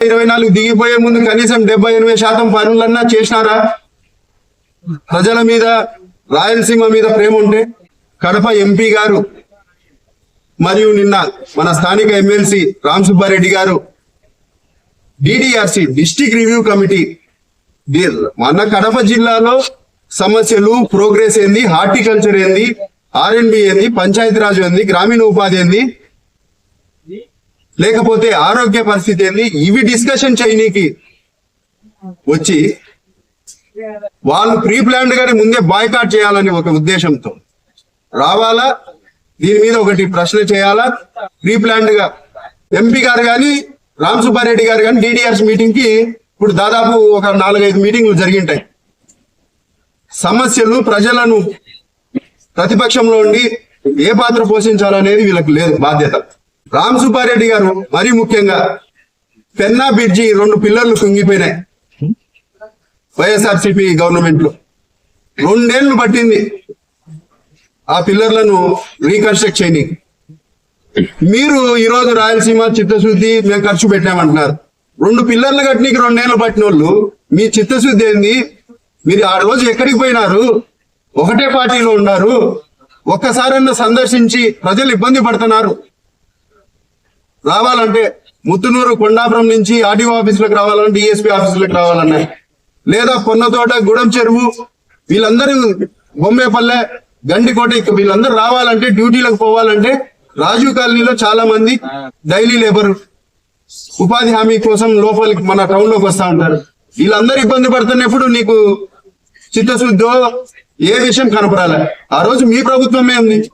ఇరవై నాలుగు దిగిపోయే ముందు కనీసం డెబ్బై ఎనిమిది శాతం పనులన్నా చేసినారా? ప్రజల మీద రాయలసీమ మీద ప్రేమ ఉంటే? కడప ఎంపీ గారు మరియు నిన్న మన స్థానిక ఎమ్మెల్సీ రామ్ సుబ్బారెడ్డి గారు డిడిఆర్సి డిస్టిక్ రివ్యూ కమిటీ మన కడప జిల్లాలో సమస్యలు ప్రోగ్రెస్ ఏంది హార్టికల్చర్ ఏంది ఆర్ఎన్బి ఏంది పంచాయతీరాజ్ ఏంది గ్రామీణ ఉపాధి ఏంది లేకపోతే ఆరోగ్య పరిస్థితి ఏంది? ఇవి డిస్కషన్ చేయనీకి వచ్చి వాళ్ళు ప్రీ ప్లాన్డ్ గానే ముందే బాయ్కాట్ చేయాలని ఒక ఉద్దేశంతో రావాలా? దీని మీద ఒకటి ప్రశ్న చేయాలా? ప్రీ ప్లాన్డ్గా ఎంపీ గారు కానీ రామ్ సుబ్బారెడ్డి గారు కానీ డిడిఆర్స్ మీటింగ్కి ఇప్పుడు దాదాపు ఒక నాలుగైదు మీటింగ్లు జరిగింటాయి. సమస్యలు ప్రజలను ప్రతిపక్షంలో ఉండి ఏ పాత్ర పోషించాలనేది వీళ్ళకి లేదు బాధ్యత. రామ్ సుబ్బారెడ్డి గారు మరీ ముఖ్యంగా పెన్నా బ్రిడ్జి రెండు పిల్లర్లు కుంగిపోయినాయి. వైఎస్ఆర్సిపి గవర్నమెంట్లో రెండేళ్ళు పట్టింది ఆ పిల్లర్లను రీకన్స్ట్రక్ట్ చేయని. మీరు ఈరోజు రాయలసీమ చిత్తశుద్ధి మేము ఖర్చు పెట్టామంటున్నారు. రెండు పిల్లర్లు కట్టనీకి రెండేళ్ళు పట్టిన వాళ్ళు మీ చిత్తశుద్ధి ఏంది? మీరు ఆ రోజు ఎక్కడికి పోయినారు? ఒకటే పార్టీలో ఉన్నారు. ఒక్కసారన్నా సందర్శించి ప్రజలు ఇబ్బంది పడుతున్నారు. రావాలంటే ముత్తునూరు కొండాపురం నుంచి ఆర్డీఓ ఆఫీసులకు రావాలంటే డిఎస్పీ ఆఫీసులకు రావాలన్నా. లేదా పొన్నతోట గుడెం చెరువు వీళ్ళందరూ బొమ్మేపల్లె గండికోట ఇక వీళ్ళందరూ రావాలంటే డ్యూటీలకు పోవాలంటే రాజీవ్ కాలనీలో చాలా మంది డైలీ లేబర్ ఉపాధి హామీ కోసం లోపలికి మన టౌన్లోకి వస్తా ఉంటారు. వీళ్ళందరూ ఇబ్బంది పడుతున్నప్పుడు నీకు చిత్తశుద్ధో ఏ విషయం కనపడాలి? ఆ రోజు మీ ప్రభుత్వమే ఉంది.